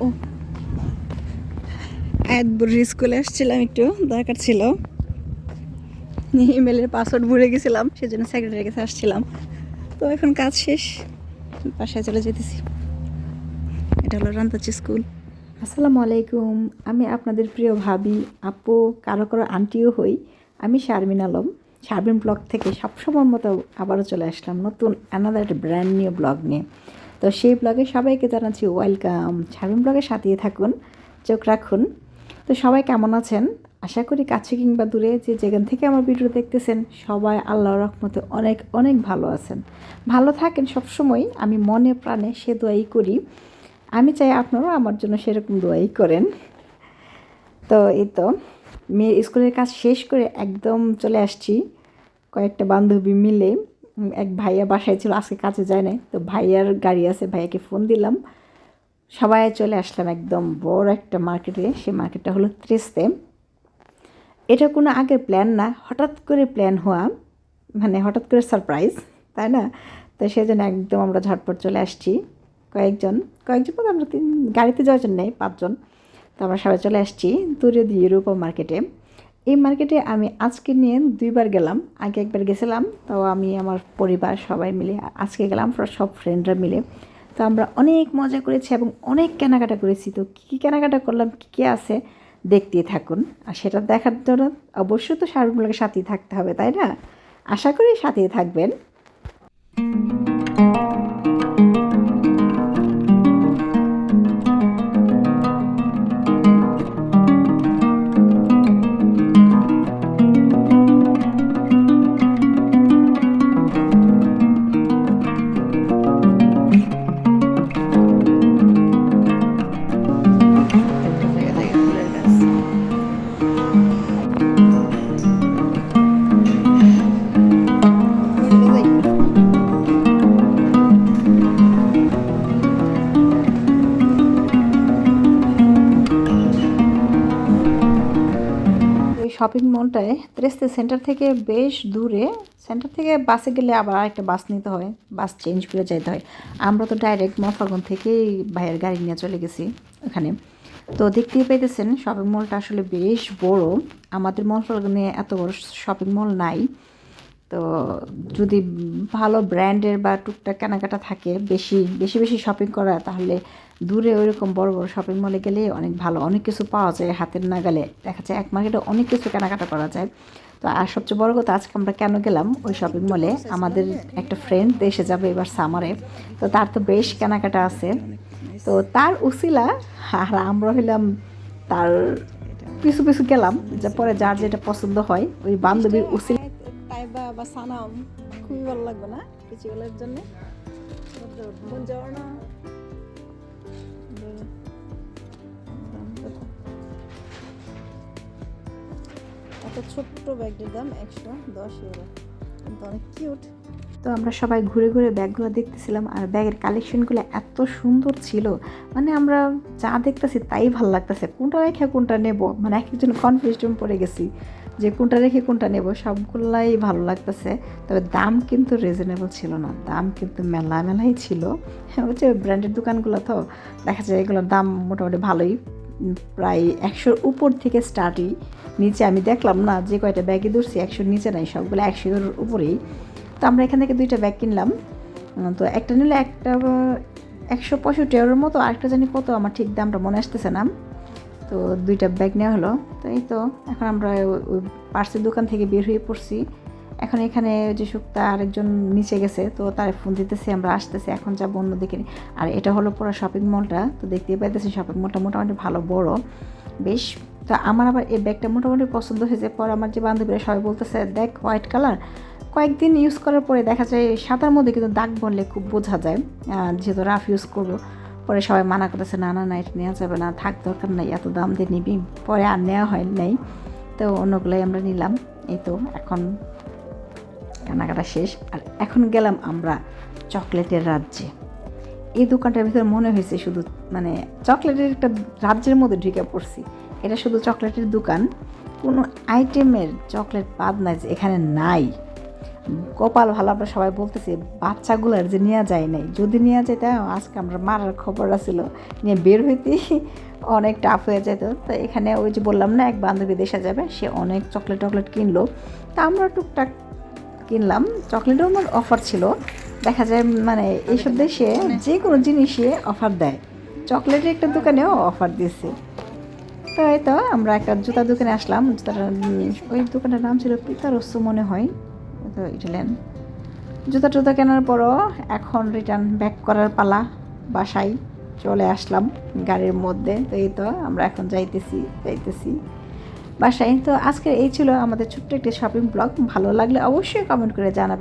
ও। আয়াতপুর স্কুলে আসছিলাম একটু, দরকার ছিল। ইমেলের পাসওয়ার্ড ভুলে গেছিলাম, সেজন্য সেক্রেটারির কাছে আসছিলাম। তো এখন কাজ শেষ, বাসায় চলে যেতেছি। এটা হলো রান্তাচি স্কুল। আসসালামু আলাইকুম, আমি আপনাদের প্রিয় ভাবি, আপু, কারও কারও আন্টিও হই। আমি শারমিন আলম। শারমিন ব্লগ থেকে সবসময় মতো আবারও চলে আসলাম নতুন অ্যানাদার ব্র্যান্ড নিউ ব্লগ নিয়ে। তো সেই ব্লগে সবাইকে জানাচ্ছি ওয়েলকাম শারমিন ব্লগের সাথেই থাকুন, চোখ রাখুন। তো সবাই কেমন আছেন? আশা করি কাছে কিংবা দূরে যে যেখান থেকে আমার ভিডিও দেখতেছেন, সবাই আল্লাহ রহমতে অনেক অনেক ভালো আছেন। ভালো থাকেন সবসময়, আমি মনে প্রাণে সে দোয়াই করি। আমি চাই আপনারাও আমার জন্য সেরকম দোয়াই করেন। তো এই তো। মেয়ের স্কুলের কাজ শেষ করে একদম চলে আসছি। কয়েকটা বান্ধবী মিলে, এক ভাইয়া বাসায় ছিল, আজকে কাজে যায় নাই। তো ভাইয়ার গাড়ি আছে, ভাইয়াকে ফোন দিলাম। সবাই চলে আসলাম একদম বড় একটা মার্কেটে সেই মার্কেটটা হলো ত্রিস্তে। এটা কোনো আগের প্ল্যান না, হঠাৎ করে প্ল্যান হওয়া মানে হঠাৎ করে সারপ্রাইজ তাই না? তো সেই জন্য একদম আমরা ঝটপট চলে আসছি। কয়েকজন কয়েকজন আমরা তিন, গাড়িতে জন্য নেই পাঁচজন। তো আমরা সবাই চলে আসছি দূরে দিয়ে রূপা মার্কেটে। এই মার্কেটে আমি আজকে নিয়ে দুইবার গেলাম, আগে একবার গেছিলাম তো আমি আমার পরিবার সবাই মিলে আজকে গেলাম সব ফ্রেন্ডরা মিলে। তো আমরা অনেক মজা করেছি এবং অনেক কেনাকাটা করেছি। তো কী কী কেনাকাটা করলাম, কী কী আছে, দেখতেই থাকুন। আর সেটা দেখার জন্য অবশ্যই তো শাহরুখগুলোকে সাথেই থাকতে হবে, তাই না? আশা করি সাথেই থাকবেন। শপিং মলটায় ত্রেস্তে সেন্টার থেকে বেশ দূরে সেন্টার থেকে বাসে গেলে আবার আরেকটা বাস নিতে হয় বাস চেঞ্জ করে যেতে হয়। আমরা তো ডাইরেক্ট মফাগন থেকেই ভাইয়ের গাড়ি নিয়ে চলে গেছি ওখানে। তো দেখতেই পাইতেছেন শপিং মলটা আসলে বেশ বড়। আমাদের মফাগনে এত বড় শপিং মল নাই। তো যদি ভালো ব্র্যান্ডের বা টুকটাক কেনাকাটা থাকে, বেশি বেশি বেশি শপিং করা, তাহলে দূরে ওইরকম বড় বড় শপিং মলে গেলে অনেক ভালো। অনেক কিছু পাওয়া যায় হাতের নাগালে। দেখা যায় এক মার্কেটে অনেক কিছু কেনাকাটা করা যায়। তো আর সবচেয়ে বড় কথা, আজকে আমরা কেন গেলাম? ওই শপিং মলে আমাদের একটা ফ্রেন্ড দেশে যাবে এবার সামারে তো তার তো বেশ কেনাকাটা আছে। তো তার উসিলা, আর আমরা হইলাম তার, পিছু পিছু গেলাম। যে পরে যার যেটা পছন্দ হয়, ওই বান্ধবীর উসিলা বা সানাম খুবই ভালো লাগবে না পিচিগুলোর জন্য? এত ছোট্ট ব্যাগটির দাম একশো দশ ইউরো কিন্তু অনেক কিউট তো আমরা সবাই ঘুরে ঘুরে ব্যাগগুলো দেখতেছিলাম আর ব্যাগের কালেকশনগুলো এত সুন্দর ছিল। মানে আমরা যা দেখতেছি তাই ভালো লাগতেছে। কোনটা রেখে কোনটা নেব? মানে এক একজন কনফিউশন পড়ে গেছি। যে কোনটা রেখে কোনটা নেব, সবগুলাই ভালো লাগতেছে। তবে দাম কিন্তু রিজনেবল ছিল না। দাম কিন্তু মেলা মেলাই ছিল। হ্যাঁ হচ্ছে ব্র্যান্ডের দোকানগুলো তো দেখা যায় এগুলোর দাম মোটামুটি ভালোই। প্রায় একশোর উপর থেকে স্টার্টই নিচে আমি দেখলাম না যে কয়টা ব্যাগে ধরছি, একশোর নিচে নাই, সবগুলো একশোর উপরেই। তো আমরা এখান থেকে দুইটা ব্যাগ কিনলাম। তো একটা নিলে একটা একশো পঁয়ষট্টি এর মতো, আরেকটা জানি কত, আমার ঠিক দামটা মনে আসতেছে না। তো দুইটা ব্যাগ নেওয়া হলো। তো এই তো, এখন আমরা ওই- পার্সের দোকান থেকে বের হয়ে পড়ছি। এখন এখানে যে শুক্তা আরেকজন নিচে গেছে, তো তার ফোন দিতেছি, আমরা আসতেছি, এখন যাব অন্যদিকে। আর এটা হলো পুরো শপিং মলটা তো দেখতেই পাইতেছি শপিং মলটা মোটামুটি ভালো, বড়। বেশ, তো আমার আবার এই ব্যাগটা মোটামুটি পছন্দ হয়েছে। পর আমার যে বান্ধবীরা সবাই বলতেছে, দেখ হোয়াইট কালার কয়েকদিন ইউজ করার পরে দেখা যায়, সাদার মধ্যে কিন্তু দাগ বললে খুব বোঝা যায়। যেহেতু রাফ ইউজ করব। পরে সবাই মানা করতেছে, না না না, এটা নেওয়া যাবে না, থাক, দরকার নাই, এত দাম দিয়ে নিবি। পরে আর নেওয়া হয় নাই। তো অন্যগুলোই আমরা নিলাম। এই তো এখন কেনাকাটা শেষ। আর এখন গেলাম আমরা চকলেটের রাজ্যে। এই দোকানটার ভিতরে মনে হয়েছে শুধু মানে চকলেটের একটা রাজ্যের মধ্যে ঢুকে পড়ছি। এটা শুধু চকলেটের দোকান। কোনো আইটেমের চকলেট বাদ নাই যে এখানে নাই। কপাল ভালো, আমরা সবাই বলতেছি, বাচ্চাগুলার যে নেওয়া যায় নাই, যদি নেওয়া যেত আজকে আমরা মারার খবর আছিল, নিয়ে বের হইতে, অনেক টাফ হয়ে যেত। তো এখানে ওই যে বললাম না, এক বান্ধবী দেশে যাবে, সে অনেক চকলেট টকলেট কিনলো। তা আমরা টুকটাক কিনলাম চকলেটও আমার অফার ছিল। দেখা যায় মানে এইসব দেশে যে কোনো জিনিসে অফার দেয়। চকলেটের একটা দোকানেও অফার দিয়েছে। তো এই তো, আমরা একটা জুতার দোকানে আসলাম, জুতাটা ওই দোকানটার নাম ছিল পিতারস্য মনে হয়। তো ইটালিয়ান জুতা টুতা কেনার পরও এখন রিটার্ন ব্যাক করার পালা, বাসায় চলে আসলাম গাড়ির মধ্যে। তো এই তো আমরা এখন যাইতেছি যাইতেছি বাসায়। তো আজকের এই ছিল আমাদের ছোট্ট একটি শপিং ব্লগ ভালো লাগলে অবশ্যই কমেন্ট করে জানাবে